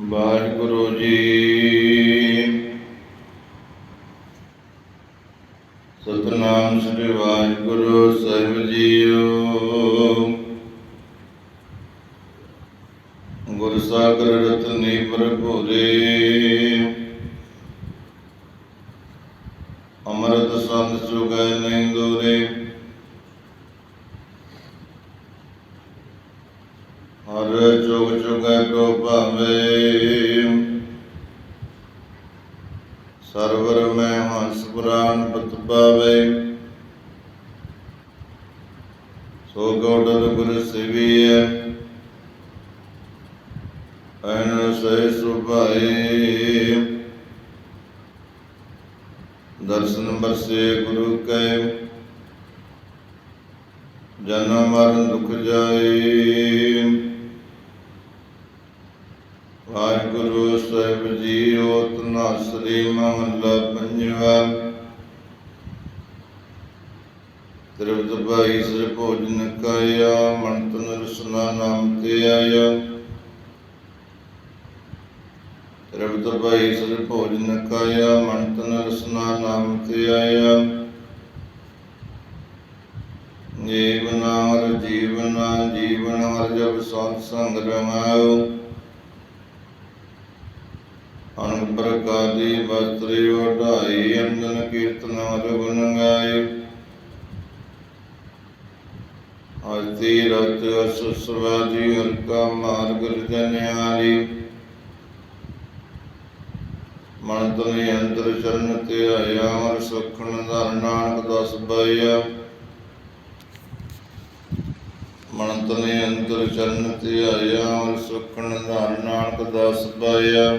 ਵਾਹਿਗੁਰੂ ਜੀ। ਸਤਨਾਮ ਸ੍ਰੀ ਵਾਹਿਗੁਰੂ ਸਾਹਿਬ ਜੀਓ। ਗੁਰ ਸਾਗਰ ਰਤਨੀ ਭਰਪੂਰੇ। ਅੰਮ੍ਰਿਤ ਸੰਤ ਸੁਗੈ ਨੈਂਦੋਰੇ। ਹਰ ਚੁਗ ਚੁਗੈ ਕੋ ਭਾਵੇ। ਸਰਵਰ ਮੈਂ ਹੰਸ ਪੁਰਾਨ ਪਤ ਪਾਵੇ। ਸੋ ਗੌਡਰ ਗੁਰ ਸਿਵੀਐ। ਐਨ ਸਹਿ ਸੁਭਾਏ। ਦਰਸ਼ਨ ਬਰਸੇ ਗੁਰੂ ਕੈ। ਜਨਮ ਮਰਨ ਦੁਖ ਜਾਏ। ਵਾਹਿਗੁਰੂ ਸਾਹਿਬ ਜੀਓ ਤਨਾਸਰੀ ਮਹੱਲਾ ਪੰਜਵਾ। ਤ੍ਰਿਵਤ ਭਾਈ ਸਿਰ ਭੋਜਨ ਕਾਇਆ ਮਨ ਤਨ ਰਸਨਾ ਨਾਮ ਤੇ ਆਇਆ। ਤ੍ਰਿਵਤ ਭਾਈ ਸਿਰ ਭੋਜਨ ਕਾਇਆ ਮਨ ਤਨ ਰਸਨਾ ਨਾਮ ਤੇ ਆਇਆ। ਜੀਵਨਾਰ ਜੀਵਨਾ, ਜੀਵਨ ਹਰ ਜਬ ਸੰਗ ਰਮਾਉ ਅਨੰਦ ਪ੍ਰਕਾਦੀ ਵਸਤਰੀ ਵਢਾਈ ਅੰਦਨ ਕੀਰਤਨ ਰਗੁਣ ਗਾਏ। ਆਰਤੀ ਰਤ ਅਸਸਵਾਦੀ ਹਰ ਮਾਰਗ ਰਜਨਿਆਲੀ। ਮਨ ਤਨੇ ਅੰਦਰ ਚਰਨ ਤੇ ਆਇਆ ਹਰ ਸੁਖਣ ਦਰ ਨਾਨਕ ਦਸ ਬਾਇਆ ਮਨ ਤਨੇ ਅੰਦਰ ਚਰਨ ਤੇ ਆਇਆ ਹਰ ਸੁਖਣ ਦਰ ਨਾਨਕ ਦਸ ਬਾਇਆ